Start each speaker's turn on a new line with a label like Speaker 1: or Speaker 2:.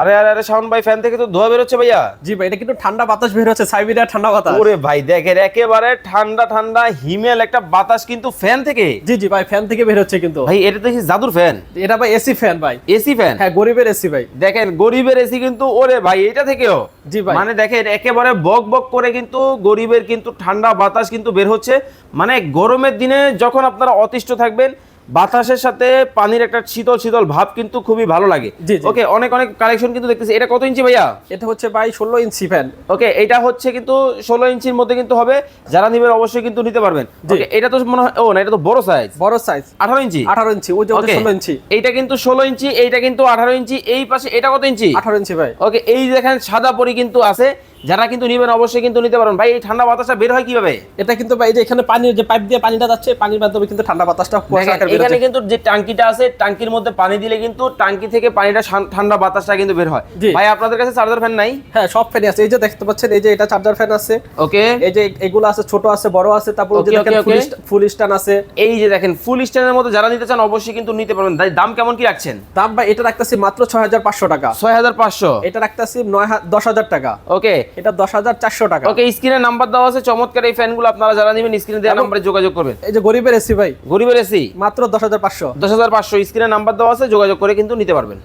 Speaker 1: আরে আরে আরে শাওন ভাই ফ্যান থেকে তো ধোয়া বেরোচ্ছে ভাইয়া।
Speaker 2: জি ভাই এটা কিন্তু ঠান্ডা বাতাস বের হচ্ছে সাইবেরিয়া ঠান্ডা বাতাস।
Speaker 1: ওরে ভাই দেখেন একেবারে ঠান্ডা ঠান্ডা হিমেল একটা বাতাস কিন্তু ফ্যান থেকে।
Speaker 2: জি জি ভাই ফ্যান থেকে বের হচ্ছে কিন্তু।
Speaker 1: ভাই এটা দেখি জাদুর ফ্যান
Speaker 2: এটা ভাই এসি ফ্যান ভাই।
Speaker 1: এসি ফ্যান
Speaker 2: হ্যাঁ গরিবের এসি ভাই।
Speaker 1: দেখেন গরিবের এসি কিন্তু ওরে ভাই এটা থেকেও।
Speaker 2: জি ভাই।
Speaker 1: মানে দেখেন একেবারে বক বক করে কিন্তু গরিবের কিন্তু ঠান্ডা বাতাস কিন্তু বের হচ্ছে। মানে গরমের দিনে যখন আপনারা অতিষ্ঠ থাকবেন বাতাসের সাথে পানির একটা শীতল শীতল ভাব কিন্তু খুবই ভালো লাগে। ওকে অনেক অনেক কালেকশন কিন্তু দেখতেছি। এটা কত ইঞ্চি ভাইয়া?
Speaker 2: এটা হচ্ছে ভাই ষোলো ইঞ্চি ফ্যান
Speaker 1: ওকে এটা হচ্ছে কিন্তু ষোলো ইঞ্চির মধ্যে কিন্তু হবে। যারা নিবেন অবশ্যই কিন্তু নিতে পারবেন। এটা তো মনে হয় ও না এটা তো বড় সাইজ
Speaker 2: বড় সাইজ
Speaker 1: আঠারো ইঞ্চি?
Speaker 2: আঠারো ইঞ্চি ওই যে. ষোলো ইঞ্চি।
Speaker 1: এইটা কিন্তু ষোলো ইঞ্চি এইটা কিন্তু আঠারো ইঞ্চি এই পাশে এটা কত ইঞ্চি?
Speaker 2: আঠারো ইঞ্চি ভাই।
Speaker 1: ওকে এই দেখেন সাদা পরি কিন্তু আছে। যারা কিন্তু নিবেন অবশ্যই কিন্তু নিতে পারেন ভাই এই ঠান্ডা বাতাসটা বের হয় কীভাবে?
Speaker 2: এটা কিন্তু ভাই যে এখানে পানির যে পাইপ দিয়ে পানিটা যাচ্ছে পানির মাধ্যমে কিন্তু ঠান্ডা বাতাসটা
Speaker 1: এখানে কিন্তু যে টাঙ্কিটা আছে টাঙ্কির মধ্যে পানি দিলে কিন্তু টাঙ্কি থেকে পানিটা ঠান্ডা বাতাসটা কিন্তু বের হয়। ভাই আপনাদের কাছে চার্জার ফ্যান নাই?
Speaker 2: হ্যাঁ সব ফ্যানই আছে। এই যে দেখতে পাচ্ছেন এই যে এটা চার্জার ফ্যান আছে।
Speaker 1: ওকে।
Speaker 2: এই যে এগুলো আছে ছোট আছে বড় আছে তারপর যে দেখেন ফুল স্ট্যান্ড আছে।
Speaker 1: এই যে দেখেন ফুল স্ট্যান্ডের মধ্যে যারা নিতে চান অবশ্যই কিন্তু নিতে পারবেন। তাই দাম কেমন কি রাখছেন?
Speaker 2: দাম ভাই এটা রাখতেছি মাত্র ছয় হাজার পাঁচশো টাকা।
Speaker 1: ছয় হাজার পাঁচশো।
Speaker 2: এটা রাখতেছি নয় হা- দশ হাজার টাকা।
Speaker 1: ওকে
Speaker 2: এটা দশ হাজার চারশো টাকা।
Speaker 1: ওকে স্ক্রিনে নাম্বার দেওয়া আছে চমৎকার এই ফ্যানগুলো আপনারা যারা নেবেন স্ক্রিনে দেওয়া
Speaker 2: এবং-
Speaker 1: নাম্বারে যোগাযোগ করবেন।
Speaker 2: এই যে গরিবের এসি ভাই
Speaker 1: গরিবের এসি?
Speaker 2: মাত্র দশ হাজার পাঁচশো।
Speaker 1: দশ হাজার পাঁচশো স্ক্রিনে নাম্বার দেওয়া আছে যোগাযোগ করে কিন্তু নিতে পারবেন।